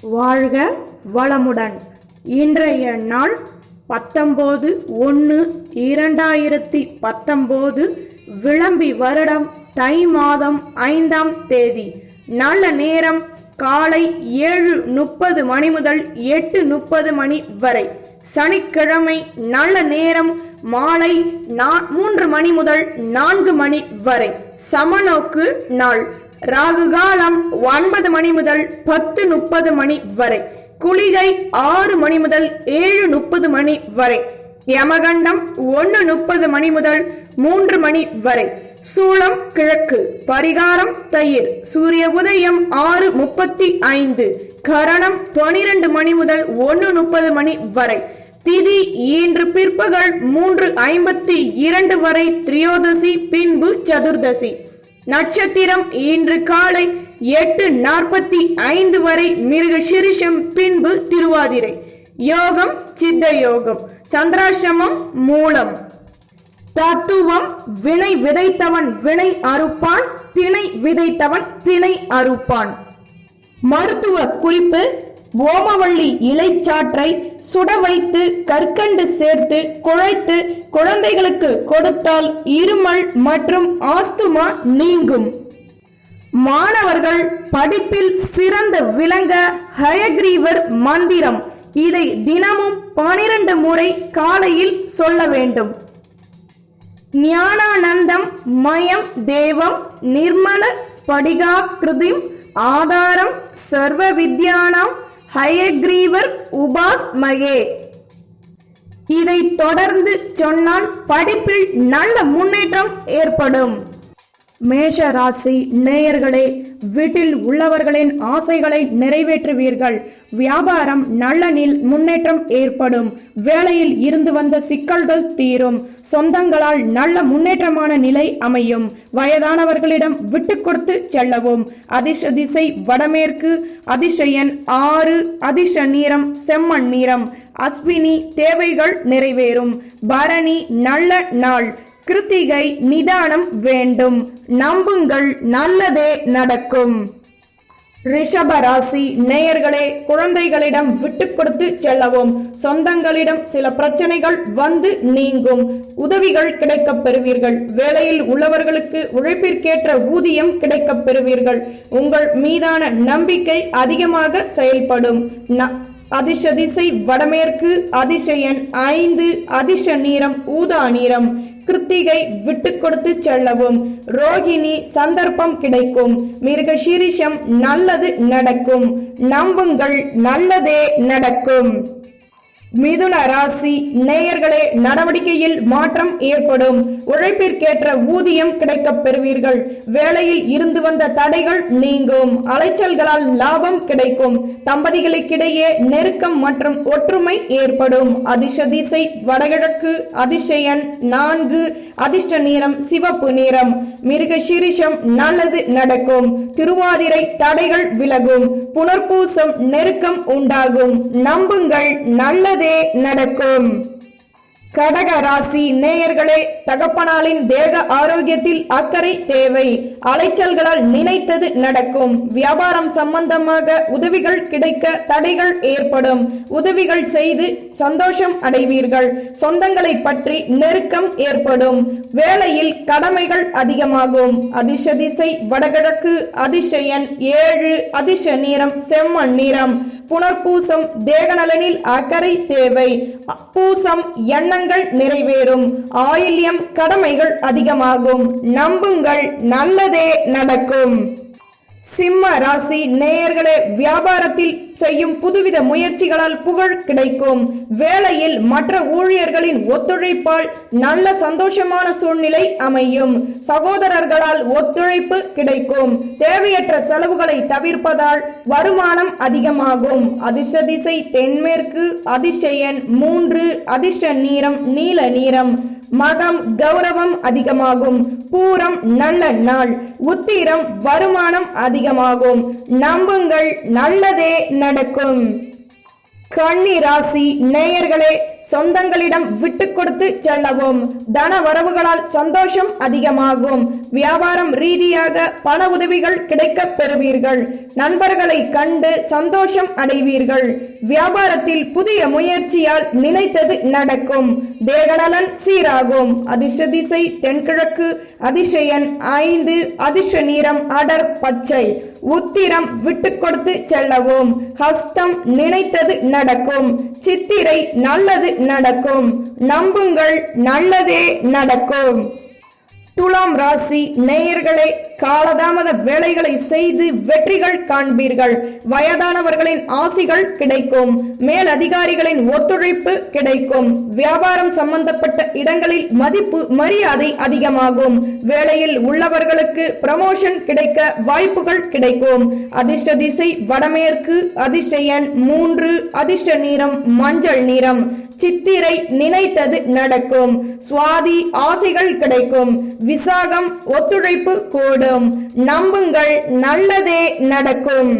வாழ்க வளமுடன். இன்றைய நாள் பத்தொம்போது ஒன்று இரண்டாயிரத்தி பத்தொம்போது விளம்பி வருடம் தை மாதம் ஐந்தாம் தேதி. நல்ல நேரம் காலை ஏழு முப்பது மணி முதல் எட்டு முப்பது மணி வரை. சனிக்கிழமை நல்ல நேரம் மாலை மூன்று மணி முதல் நான்கு மணி வரை. சமநோக்கு நாள் ராகு காலம் ஒன்பது மணி முதல் பத்து முப்பது மணி வரை. குளிகை ஆறு மணி முதல் ஏழு முப்பது மணி வரை. யமகண்டம் ஒன்று முப்பது மணி முதல் மூன்று மணி வரை. சூளம் கிழக்கு. பரிகாரம் தயிர். சூரிய உதயம் ஆறு முப்பத்தி ஐந்து. கரணம் பனிரெண்டு மணி முதல் ஒன்று முப்பது மணி வரை. திதி இன்று பிற்பகல் மூன்று ஐம்பத்தி இரண்டு வரை. திரியோதசி பின்பு சதுர்தசி. நட்சத்திரம் இன்று காலை எட்டு நாற்பத்தி ஐந்து வரை மிருக சிரிஷம் பின்பு திருவாதிரை. யோகம் சித்த யோகம் சந்திராசிரமம் மூலம். தத்துவம் வினை விதைத்தவன் வினை அறுப்பான் திணை விதைத்தவன் திணை அறுப்பான். மருத்துவ குறிப்பு ஓமவள்ளி இலைச்சாற்றை சுட வைத்து கற்கண்டு சேர்த்து குழைத்து குழந்தைகளுக்கு கொடுத்தால் இருமல் மற்றும் ஆஸ்துமா நீங்கும். மாணவர்கள் படிப்பில் சிறந்து விளங்க ஹயக்ரீவர் மந்திரம். இதை தினமும் பனிரெண்டு முறை காலையில் சொல்ல வேண்டும். ஞானானந்தம் மயம் தேவம் நிர்மல ஸ்படிகாக்கிருதிம் ஆதாரம் சர்வ வித்யானாம் ஹயக்ரீவர் உபாஸ்மயே இதை தொடர்ந்து சொன்னால் படிப்பில் நல்ல முன்னேற்றம் ஏற்படும். மேஷ ராசி நேயர்களே வீட்டில் உள்ளவர்களின் ஆசைகளை நிறைவேற்றுவீர்கள். வியாபாரம் நல்லனில் முன்னேற்றம் ஏற்படும். வேலையில் இருந்து வந்த சிக்கல்கள் தீரும். சொந்தங்களால் நல்ல முன்னேற்றமான நிலை அமையும். வயதானவர்களிடம் விட்டு கொடுத்து செல்லவும். அதிர்ஷ திசை வடமேற்கு. அதிசயன் ஆறு. அதிர்ஷ நீரம் செம்மண் நீரம். அஸ்வினி தேவைகள் நிறைவேறும். பரணி நல்ல நாள். கிருத்திகை நிதானம் வேண்டும். நம்புங்கள் நல்லதே நடக்கும். ரிஷப ராசி நேயர்களே குழந்தைகளிடம் விட்டு கொடுத்து செல்லவும். சொந்தங்களிடம் சில பிரச்சனைகள் வந்து நீங்கும். உதவிகள் கிடைக்கப் பெறுவீர்கள். வேலையில் உள்ளவர்களுக்கு உழைப்பிற்கேற்ற ஊதியம் கிடைக்கப் பெறுவீர்கள். உங்கள் மீதான நம்பிக்கை அதிகமாக செயல்படும். ந- அதிர்ஷ திசை வடமேற்கு அதிசயன் ஐந்து அதிர்ஷ நீரம் ஊதா நீரம். கிருத்திகை விட்டு கொடுத்து செல்லவும். ரோகிணி சந்தர்ப்பம் கிடைக்கும். மிருக சீரிஷம் நல்லது நடக்கும். நம்புங்கள் நல்லதே நடக்கும். மிதுன ராசி நேயர்களே நடவடிக்கையில் மாற்றம் ஏற்படும். உழைப்பிற்கேற்ற ஊதியம் கிடைக்க பெறுவீர்கள். வேலையில் இருந்து வந்த தடைகள் நீங்கும். அலைச்சல்களால் லாபம் கிடைக்கும். தம்பதிகளுக்கிடையே நெருக்கம் மற்றும் ஒற்றுமை ஏற்படும். அதிர்ஷ திசை வடகிழக்கு அதிசயன் நான்கு. அதிர்ஷ்ட நிறம் சிவப்பு நிறம். மிருக சீரிஷம் நல்லது நடக்கும். திருவாதிரை தடைகள் விலகும். புனர்பூசம் நெருக்கம் உண்டாகும். நம்புங்கள் நல்ல நடக்கும். கடக ராசி நேயர்களே தகப்பனாலின் தேக ஆரோக்கியத்தில் அக்கறை தேவை. அலைச்சல்களால் நினைத்தது நடக்கும். வியாபாரம் சம்பந்தமாக உதவிகள் கிடைக்க தடைகள் ஏற்படும். உதவிகள் செய்து சந்தோஷம் அடைவீர்கள். சொந்தங்களை பற்றி நெருக்கம் ஏற்படும். வேலையில் கடமைகள் அதிகமாகும். அதிர்ஷ திசை வடகிழக்கு அதிர்ஷ ஏழு அதிர்ஷ நிறம் செம்மண் நிறம். புனர்பூசம் தேகநலனில் அக்கறை தேவை. பூசம் எண்ணங்கள் நிறைவேறும். ஆயில்யம் கடமைகள் அதிகமாகும். நம்புங்கள் நல்லதே நடக்கும். சிம்ம ராசி நேயர்களே வியாபாரத்தில் செய்யும் புதுவித முயற்சிகளால் புகழ் கிடைக்கும். வேலையில் மற்ற ஊழியர்களின் ஒத்துழைப்பால் நல்ல சந்தோஷமான சூழ்நிலை அமையும். சகோதரர்களால் ஒத்துழைப்பு கிடைக்கும். தேவையற்ற செலவுகளை தவிர்ப்பதால் வருமானம் அதிகமாகும். அதிர்ஷ்ட திசை தென்மேற்கு அதிர்ஷ்டன் மூன்று அதிர்ஷ்ட நீரம் நீல நீரம் மகம் கௌரவம் அதிகமாகும். பூரம் நல்ல நாள். உத்திரம் வருமானம் அதிகமாகும். நம்புங்கள் நல்லதே நடக்கும். கன்னி ராசி நேயர்களே சொந்தங்களிடம் விட்டு கொடுத்து செல்லவும். தன வரவுகளால் சந்தோஷம் அதிகமாகும். வியாபாரம் ரீதியாக பண உதவிகள் கிடைக்க பெறுவீர்கள். நண்பர்களை கண்டு சந்தோஷம் அடைவீர்கள். வியாபாரத்தில் புதிய முயற்சியால் நினைத்தது நடக்கும். தேகநலன் சீராகும். அதிர்ஷ்ட திசை தென்கிழக்கு. அதிசயன் ஐந்து. அதிர்ஷ நீரம் அடர் பச்சை. உத்திரம் விட்டு கொடுத்து செல்லவும். ஹஸ்தம் நினைத்தது நடக்கும். சித்திரை நல்லது நடக்கும். நம்புங்கள் நல்லதே நடக்கும். துலாம் ராசி நேயர்களே காலதாமத வேலைகளை செய்து வெற்றிகள் காண்பீர்கள். வயதானவர்களின் ஆசிகள் கிடைக்கும். மேல் அதிகாரிகளின் ஒத்துழைப்பு கிடைக்கும். வியாபாரம் சம்பந்தப்பட்ட இடங்களில் மதிப்பு மரியாதை அதிகமாகும். வேலையில் உள்ளவர்களுக்கு ப்ரமோஷன் கிடைக்க வாய்ப்புகள் கிடைக்கும். அதிர்ஷ்ட திசை வடமேற்கு அதிர்ஷ்ட எண் மூன்று அதிர்ஷ்ட நீரம் மஞ்சள் நீரம் சித்திரை நினைத்தது நடக்கும். சுவாதி ஆசைகள் கிடைக்கும். விசாகம் ஒத்துழைப்பு கூடும். நம்புங்கள் நல்லதே நடக்கும்.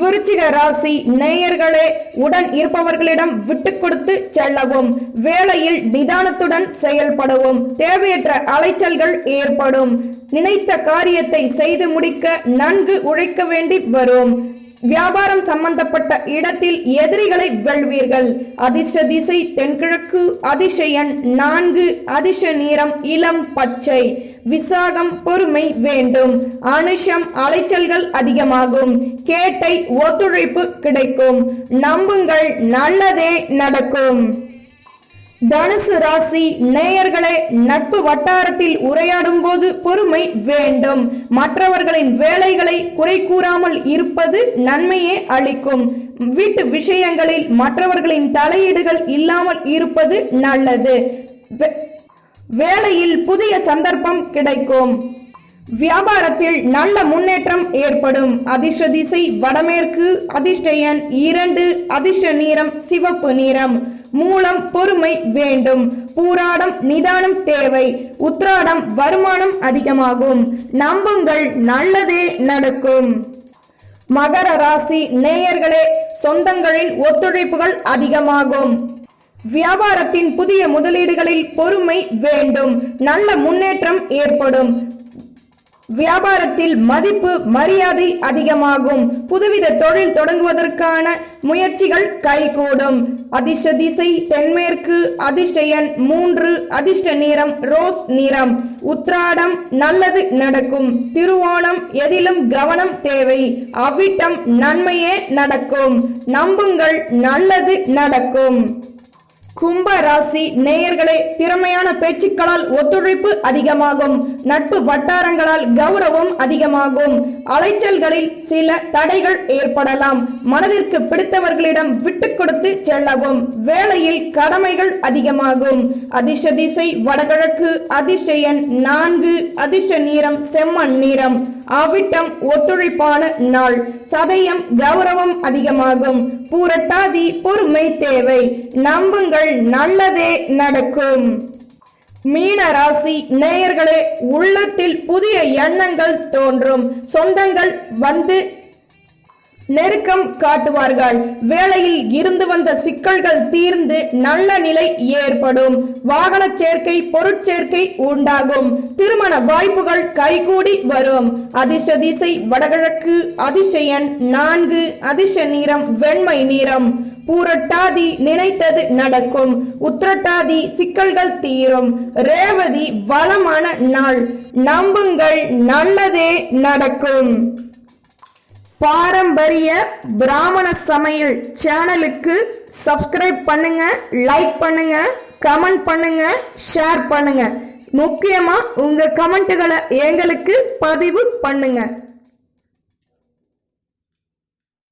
விருச்சிக ராசி நேயர்களே உடன் இருப்பவர்களிடம் விட்டு கொடுத்து செல்லவும் வேலையில் நிதானத்துடன் செயல்படவும் தேவையற்ற அலைச்சல்கள் ஏற்படும். நினைத்த காரியத்தை செய்து முடிக்க நன்கு உழைக்க வேண்டி வரும். வியாபாரம் சம்பந்தப்பட்ட இடத்தில் எதிரிகளை வெல்வீர்கள். அதிர்ஷ்ட திசை தென்கிழக்கு அதிசயன் நான்கு அதிர்ஷ்ட நிறம் இளம் பச்சை. விசாகம் பொறுமை வேண்டும். அனுஷம் அலைச்சல்கள் அதிகமாகும். கேட்டை ஒத்துழைப்பு கிடைக்கும். நம்புங்கள் நல்லதே நடக்கும். தனுசு ராசி நேயர்களே நட்பு வட்டாரத்தில் உரையாடும் போது பொறுமை வேண்டும். மற்றவர்களின் வேலைகளை குறை கூறாமல் இருப்பது நன்மையே அளிக்கும். வீட்டு விஷயங்களில் மற்றவர்களின் தலையீடுகள் இல்லாமல் இருப்பது நல்லது. வே- வேலையில் புதிய சந்தர்ப்பம் கிடைக்கும். வியாபாரத்தில் நல்ல முன்னேற்றம் ஏற்படும். அதிர்ஷ்ட திசை வடமேற்கு அதிர்ஷ்ட எண் இரண்டு அதிர்ஷ்ட நீரம் சிவப்பு நிறம். மூலம் பொறுமை வேண்டும். பூராடம் நிதானம் தேவை. உத்ராடம் வருமானம் அதிகமாகும். நம்புங்கள் நல்லதே நடக்கும். மகர ராசி நேயர்களே சொந்தங்களின் ஒத்துழைப்புகள் அதிகமாகும். வியாபாரத்தின் புதிய முதலீடுகளில் பொறுமை வேண்டும். நல்ல முன்னேற்றம் ஏற்படும். வியாபாரத்தில் மதிப்பு மரியாதை அதிகமாகும். புதுவித தொழில் தொடங்குவதற்கான முயற்சிகள் கைகூடும். அதிர்ஷ்ட திசை தென்மேற்கு அதிர்ஷ்ட எண் மூன்று அதிர்ஷ்ட நிறம் ரோஸ் நிறம். உத்ராடம் நல்லது நடக்கும். திருவோணம் எதிலும் கவனம் தேவை. அவ்விட்டம் நன்மையே நடக்கும். நம்புங்கள் நல்லது நடக்கும். கும்ப ராசி நேயர்களே திறமையான பேச்சுக்களால் ஒத்துழைப்பு அதிகமாகும். நட்பு வட்டாரங்களால் கௌரவம் அதிகமாகும். அலைச்சல்களில் சில தடைகள் ஏற்படலாம். மனதிற்கு பிடித்தவர்களிடம் விட்டு கொடுத்து செல்லவும். வேலையில் கடமைகள் அதிகமாகும். அதிர்ஷ்ட திசை வடகிழக்கு அதிர்ஷ்ட நான்கு அதிர்ஷ்ட நீரம் செம்மண் நீரம் அவிட்டம் ஒத்துழைப்பான நாள். சதயம் கௌரவம் அதிகமாகும். பூரட்டாதி பொறுமை தேவை. நம்புங்கள் நல்லதே நடக்கும். மீன ராசி நேயர்களே உள்ளத்தில் புதிய எண்ணங்கள் தோன்றும். சொந்தங்கள் வந்து நெருக்கம் காட்டுவார்கள். வேலையில் இருந்து வந்த சிக்கல்கள் தீர்ந்து நல்ல நிலை ஏற்படும். வாகன சேர்க்கை பொருட்சேர்க்கை உண்டாகும். திருமண வாய்ப்புகள் கைகூடி வரும். அதிர்ஷ்ட திசை வடகிழக்கு அதிர்ஷயன் நான்கு அதிர்ஷ நிறம் வெண்மை நிறம். பூரட்டாதி நினைத்தது நடக்கும். உத்திரட்டாதி சிக்கல்கள் தீரும். ரேவதி வளமான நாள். நம்புங்கள் நல்லதே நடக்கும். பாரம்பரிய பிராமண சமையல் சேனலுக்கு சப்ஸ்கிரைப் பண்ணுங்க லைக் பண்ணுங்க கமெண்ட் பண்ணுங்க ஷேர் பண்ணுங்க. முக்கியமா உங்க கமெண்ட்டுகளை எங்களுக்கு பதிவு பண்ணுங்க.